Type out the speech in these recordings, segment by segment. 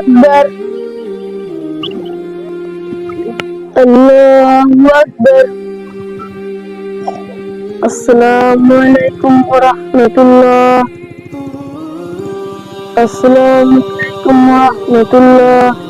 Akbar Allahu Akbar Assalamualaikum warahmatullahi Assalamualaikum warahmatullahi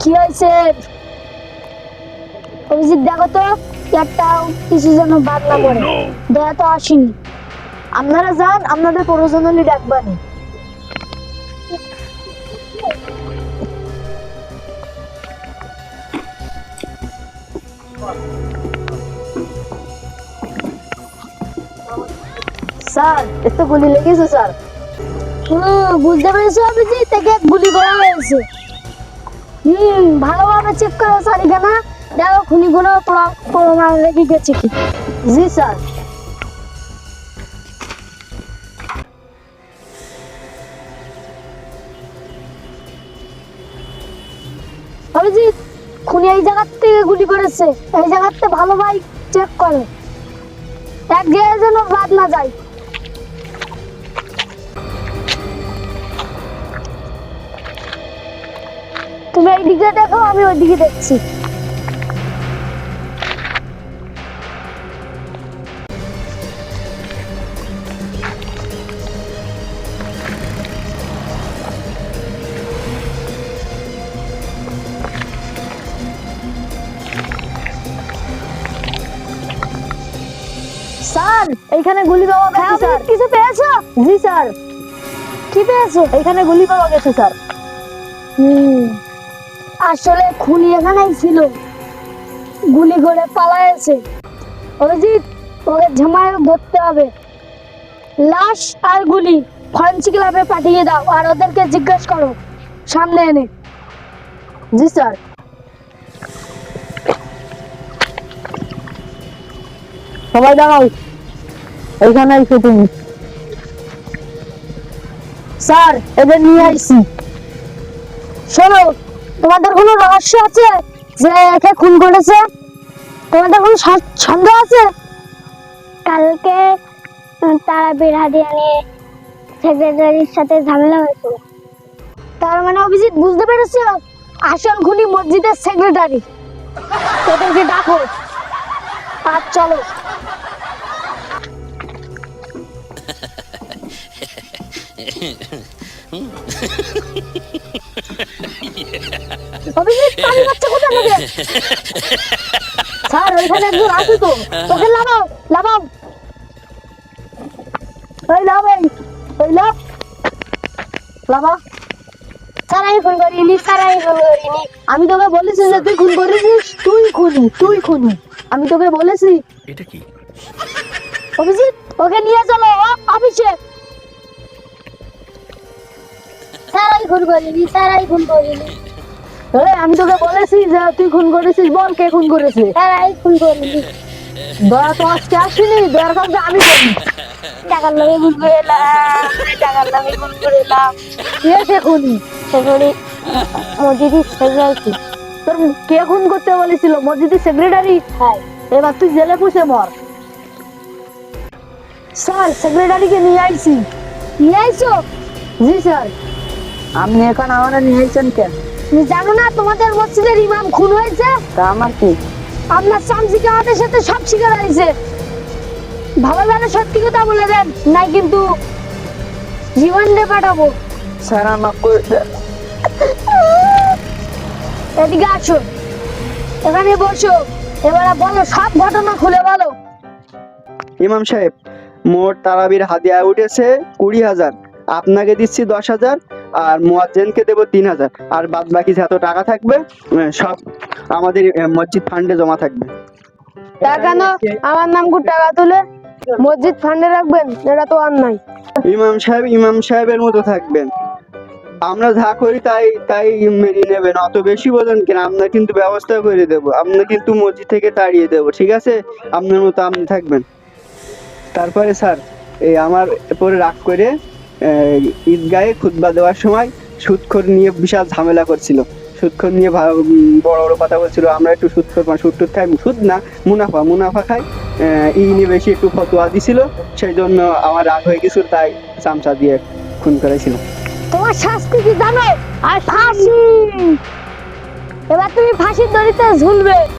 কি হয়েছে? অভিজিৎ দেখো তো একটাও কিছু যেন বাদ না পড়ে দয়া তো আসেনি। আপনারা যান আপনাদের প্রয়োজন হলে ডাকবানি স্যার এত গুলি লেগেছে স্যার। হুম বুঝতে পেরেছ অভিজিৎ? তাকে গুলি করা হয়েছে। হুম, ভালোভাবে চেক করো স্যার এখানে দেখো খুনি কোনো প্রমাণ রেখে গেছে কি? জি স্যার অভিজিৎ, খুনি এই জায়গার থেকে গুলি করেছে। এই জায়গাতে ভালো ভাই চেক করে। এক জায়গায় যেন বাদ না যায়। এইদিকে দেখো আমি ওইদিকে দেখছি। স্যার এইখানে গুলি পাওয়া গেছে স্যার। কিছু পেয়েছ? জি স্যার। কি পেয়েছ? এখানে গুলি পাওয়া গেছে স্যার। হুম। আসলে খুনি এখানেই ছিল। গুলি করে পালায়েছে। অভিজিৎ, ওকে ঝামায় ধরতে হবে। লাশ আর গুলি ফরেন্সিক ল্যাবে পাঠিয়ে দাও আর ওদেরকে জিজ্ঞেস করো। সামনে এনে। জি, স্যার। সবাই দাঁড়াও। এইখানে এসে তুমি স্যার, এদের নিয়ে আইছি শোনো তোমাদের কোনো রহস্য আছে যে একে খুন করেছে? তোমাদের কোনো সা- সন্দেহ আছে? কালকে তারা বিরহাদিয়া নিয়ে সেক্রেটারির সাথে ঝামেলা হয়েছিল। তার মানে অভিজিৎ বুঝতে পেরেছ? আসল খুনি মসজিদের সেক্রেটারি ওদেরকে ডাকো। আর চলো। পানি পাচ্ছে কোথা থেকে স্যার ওইখানে একজন আছে তো তোকে লাগাও লাগাও ওই লাভ ওই লাভ লাভা স্যার আমি ফোন করিনি স্যার আমি ফোন করিনি আমি তোকে বলেছি যে তুই খুন। করেছিস তুই খুনি তুই খুনি আমি তোকে বলেছি। এটা কি? অভিজিৎ ওকে নিয়ে চলো। অফিসে আমি খুন করিনি আমি খুন করিনি এই, আমি তোকে বলেছি যে তুই খুন করেছিস বল কে খুন করেছে। আমি খুন করিনি দয়া তো আজকে আসিনি দয়ার কাছে আমি করি। টাকার খুন করে এলাম টাকার খুন করে এলাম। কে সে খুনি? মসজিদের সেক্রেটারি। তোর কে খুন করতে বলেছিল? মসজিদের সেক্রেটারি? হ্যাঁ। এবার তুই জেলে পুষে মর। স্যার সেক্রেটারিকে নিয়ে আইছি। নিয়ে আইছো? জি স্যার। আপনি এখন আমরা নিয়ে আইছেন কেন? তুমি জানো না তোমাদের মসজিদের ইমাম খুন হয়েছে? তা আমার কি? আপনার শামসিকে আমাদের সাথে সব শিকার হয়েছে ভালো ভালো সত্যি কথা বলে দেন নাই কিন্তু জীবন দিয়ে পাঠাবো। স্যার আমার এদিকে আসো এখানে বসো। এবারে বলো সব ঘটনা খুলে বলো। ইমাম সাহেব মোট তারাবির হাদিয়া উঠেছে কুড়ি হাজার। আপনাকে দিচ্ছি দশ হাজার। আর মোয়াজ্জেনকে দেবো তিন হাজার। আর বাদ বাকি যত টাকা থাকবে সব আমাদের মসজিদ ফান্ডে জমা থাকবে। তা কেন আমার নাম গুড টাকা তুলে মসজিদ ফান্ডে রাখবেন এটা তো আর নাই। ইমাম সাহেব ইমাম সাহেবের মতো থাকবেন। আমরা যা করি তাই তাই মেনে নেবেন অত বেশি বলেন কেন? আমরা কিন্তু ব্যবস্থা করে দেব আমরা কিন্তু মসজিদ থেকে তাড়িয়ে দেব ঠিক আছে? আপনার মতো আপনি থাকবেন। তারপরে স্যার এই আমার পরে রাগ করে ঈদগাহে খুতবা দেওয়ার সময় সুদখোর নিয়ে বিশাল ঝামেলা করছিল। সুদখোর নিয়ে বড় বড় কথা বলছিল আমরা একটু সুদখোর মানে সুদ খাই সুদ না মুনাফা মুনাফা খাই। আহ, ই নিয়ে বেশি একটু ফতোয়া দিছিল সেই জন্য আমার রাগ হয়ে গেছিল তাই চামচা দিয়ে খুন করেছিল। তোমার শাস্তি কি জানো? আর ফাঁসি! এবার তুমি ফাঁসির দড়িতে ঝুলবে।